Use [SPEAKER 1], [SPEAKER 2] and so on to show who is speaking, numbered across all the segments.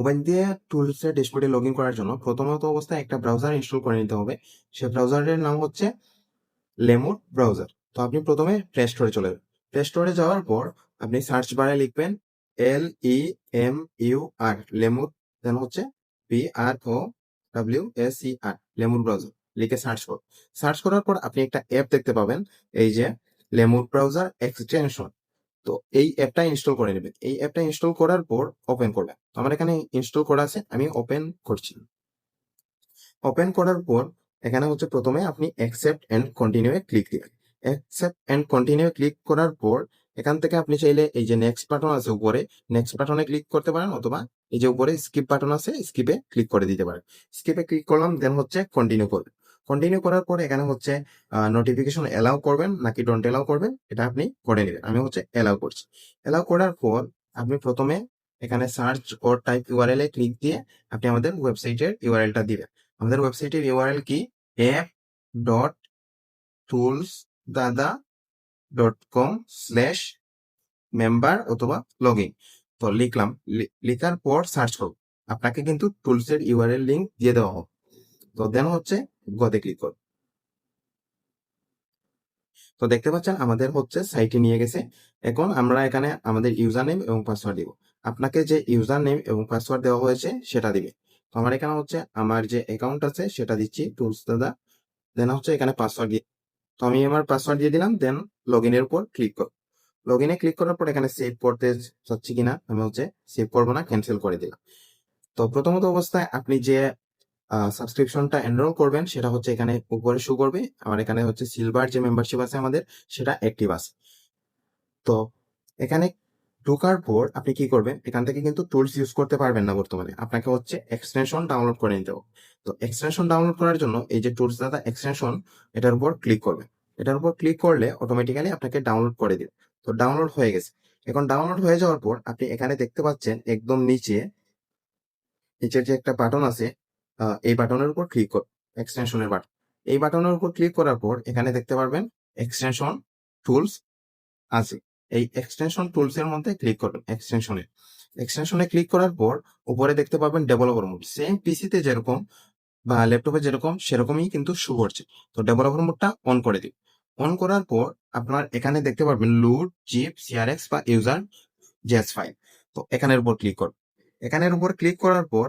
[SPEAKER 1] Mobile দিয়ে টুলসের ড্যাশবোর্ডে log in করার জন্য প্রথমত অবস্থায় একটা ব্রাউজার ইনস্টল করে নিতে হবে। সে ব্রাউজারের নাম হচ্ছে লেমুর ব্রাউজার তো আপনি প্রথমে প্লে স্টোরে চলে যাবেন। প্লে স্টোরে যাওয়ার পর আপনি সার্চ বারে লিখবেন L E M U R lemur দেন হচ্ছে P R O W S E R lemur browser লিখে সার্চ করুন। সার্চ করার পর আপনি একটা অ্যাপ দেখতে পাবেন, এই যে লেমুর ব্রাউজার এক্সটেনশন তো এই অ্যাপটা ইনস্টল করে নেবেন। এই অ্যাপটা ইনস্টল করার পর ওপেন করবেন। আমার এখানে ইনস্টল করা আছে, আমি ওপেন করছি। ওপেন করার পর এখানে হচ্ছে প্রথমে আপনি অ্যাকসেপ্ট অ্যান্ড কন্টিনিউ ক্লিক দিবেন। অ্যাকসেপ্ট অ্যান্ড কন্টিনিউ ক্লিক করার পর এখান থেকে আপনি চাইলে এই যে নেক্সট বাটন আছে উপরে নেক্সট বাটনে ক্লিক করতে পারেন অথবা এই যে উপরে স্কিপ বাটন আছে স্কিপে ক্লিক করে দিতে পারেন। স্কিপে ক্লিক করলাম দেন হচ্ছে কন্টিনিউ করবেন। কন্টিনিউ করার পর এখানে হচ্ছে নোটিফিকেশন এলাও করবেন নাকি ডোন্ট এলাও করবেন, এটা আপনি করে নেবেন। আমি হচ্ছে এলাও করছি। এলাও করার পর আপনি প্রথমে এখানে সার্চ ওর টাইপ ইউআরএল এ ক্লিক দিয়ে আপনি আমাদের ওয়েবসাইটের ইউআরএলটা দিবেন। আমাদের ওয়েবসাইটের ইউআরএল কি? App dot tools Dada dot com slash member অথবা লগ ইন তো লিখলাম লিখার পর সার্চ করব। আপনাকে কিন্তু টুলসের ইউআরএল লিঙ্ক দিয়ে দেওয়া হবে। তো দেন হচ্ছে গতে ক্লিক করব তো দেখতে পাচ্ছেন আমাদের হচ্ছে সাইটে নিয়ে গেছে। এখন আমরা এখানে আমাদের ইউজার নেম এবং পাসওয়ার্ড দিব। আপনাকে যে ইউজার নেম এবং পাসওয়ার্ড দেওয়া হয়েছে সেটা দিবে। তো আমার এখানে হচ্ছে আমার যে অ্যাকাউন্ট আছে সেটা দিচ্ছি টুলস দাদা। দেন হচ্ছে এখানে পাসওয়ার্ড দিয়ে। তো আমি আমার পাসওয়ার্ড দিয়ে দিলাম দেন লগ ইনের উপর ক্লিক করব লগ ইনে ক্লিক করার পর এখানে সেভ করতে চাচ্ছি কিনা, আমি হচ্ছে সেভ করব না ক্যান্সেল করে দিলাম। তো প্রথমত অবস্থায় আপনি যে সাবস্ক্রিপশনটা এনরোল করবেন, সেটা হচ্ছে এখানে উপরে শো করবে আমার এখানে হচ্ছে সিলভার যে মেম্বারশিপ আছে আমাদের, সেটা অ্যাক্টিভ আছে। তো এখানে ঢোকার পর আপনি কি করবেন, এখান থেকে কিন্তু টুলস ইউজ করতে পারবেন না বর্তমানে, আপনাকে হচ্ছে এক্সটেনশন ডাউনলোড করে নিতে হবে। তো এক্সটেনশন ডাউনলোড করার জন্য এই যে টুলস দাদা এক্সটেনশন এটার উপর ক্লিক করবেন। এটার উপর ক্লিক করলে অটোমেটিক্যালি আপনাকে ডাউনলোড করে দিবে। তো ডাউনলোড হয়ে গেছে। এখন ডাউনলোড হয়ে যাওয়ার পর আপনি এখানে দেখতে পাচ্ছেন, একদম নিচে, নিচের যে একটা বাটন আছে এই বাটনের উপর ক্লিক কর এক্সটেনশনের বাটন এই বাটনের উপর ক্লিক করার পর এখানে দেখতে পারবেন এক্সটেনশন টুলস আছে। এই এক্সটেনশন টুলস এর মধ্যে ক্লিক করবেন এক্সটেনশনে এক্সটেনশনে ক্লিক করার পর উপরে দেখতে পাবেন ডেভেলপার মোড সেম পিসিতে যেরকম বা ল্যাপটপে যেরকম, সেরকমই কিন্তু শো করছে। তো ডেভেলপার মোডটা অন করে দিন। অন করার পর আপনার এখানে দেখতে পারবেন লুড জিপ সিআরএক্স বা ইউজার জেস ফাইল তো এখানের উপর ক্লিক করুন। এখানের উপর ক্লিক করার পর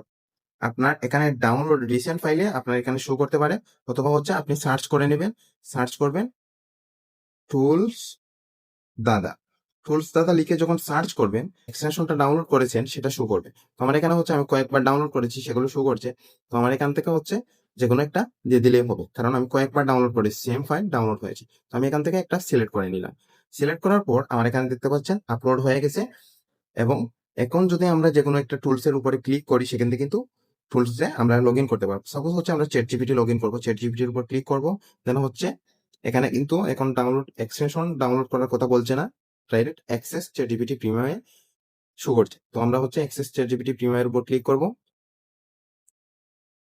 [SPEAKER 1] আপনার এখানে ডাউনলোড রিসেন্ট ফাইলে আপনার এখানে শো করতে পারে। অথবা হচ্ছে আপনি সার্চ করে নেবেন। সার্চ করবেন টুলস দাদা। টুলস দাদা লিখে যখন সার্চ করবেন এক্সটেনশনটা ডাউনলোড করেছেন, সেটা শো করবে। তো আমার এখানে হচ্ছে আমি কয়েকবার ডাউনলোড করেছি, সেগুলো শো করছে। তো আমার এখান থেকে হচ্ছে যে কোনো একটা দিয়ে দিলেই হবে। কারণ আমি কয়েকবার ডাউনলোড করেছি সেম ফাইল ডাউনলোড হয়েছে। তো আমি এখান থেকে একটা সিলেক্ট করে নিলাম। সিলেক্ট করার পর আমার এখানে দেখতে পাচ্ছেন আপলোড হয়ে গেছে। এবং এখন যদি আমরা যে কোনো একটা টুলসের উপরে ক্লিক করি, সেখান থেকে কিন্তু টুলসে আমরা লগ ইন করতে পারব। সাপোজ হচ্ছে আমরা চ্যাট জিপিটি লগ ইন করব। চ্যাট জিপিটির উপর ক্লিক করব। দেন হচ্ছে এখানে কিন্তু এখন ডাউনলোড এক্সটেনশন ডাউনলোড করার কথা বলছে না ডাইরেক্ট অ্যাক্সেস চ্যাট জিপিটি প্রিমিয়ামে শু করছে। তো আমরা হচ্ছে অ্যাক্সেস চ্যাট জিপিটি প্রিমিয়ামের উপর ক্লিক করব।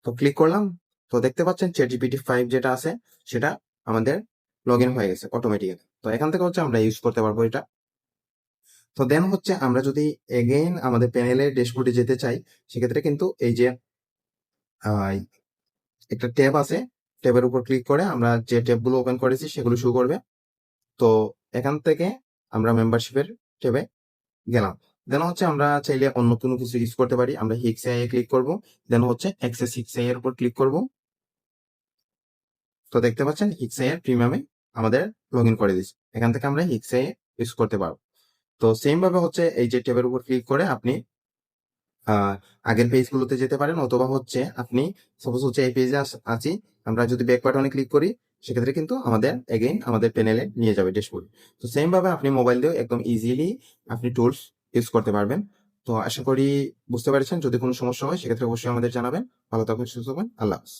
[SPEAKER 1] তো ক্লিক করলাম। তো দেখতে পাচ্ছেন চ্যাট জিপিটি ফাইভ যেটা আছে, সেটা আমাদের লগ ইন হয়ে গেছে অটোমেটিক্যালি তো এখান থেকে হচ্ছে আমরা ইউজ করতে পারব এটা। তো দেন হচ্ছে আমরা যদি এগেইন আমাদের প্যানেলের ড্যাশবোর্ডে যেতে চাই, সেক্ষেত্রে কিন্তু এই যে একটা ট্যাব আছে। ট্যাবের উপর ক্লিক করে আমরা যে ট্যাবগুলো ওপেন করেছি সেগুলো শো করবে। তো এখান থেকে আমরা মেম্বারশিপের ট্যাবে গেলাম। দেন হচ্ছে আমরা চাইলে অন্য কোনো কিছু ইউজ করতে পারি। আমরা হিক্স আই এ ক্লিক করব। দেন হচ্ছে অ্যাক্সেস হিক্স আই এর উপর ক্লিক করব। তো দেখতে পাচ্ছেন হিক্স আই এর প্রিমিয়ামে আমাদের লগ ইন করে দিচ্ছে এখান থেকে আমরা হিক্স আই ইউজ করতে পারব। তো সেম ভাবে হচ্ছে এই যে ট্যাবের উপর ক্লিক করে আপনি আগের পেজগুলোতে যেতে পারেন অথবা হচ্ছে আপনি সাপোজ হচ্ছে এই পেজে আছি, আমরা যদি ব্যাক বাটনে ক্লিক করি, সেক্ষেত্রে কিন্তু আমাদের এগেইন আমাদের প্যানেলে নিয়ে যাবে ড্যাশবোর্ড তো সেম ভাবে আপনি মোবাইল দিয়েও একদম ইজিলি আপনি টুলস ইউজ করতে পারবেন। তো আশা করি বুঝতে পেরেছেন, যদি কোনো সমস্যা হয়, সেক্ষেত্রে অবশ্যই আমাদের জানাবেন। ভালো থাকবেন সুস্থ থাকবেন আল্লাহ হাফেজ।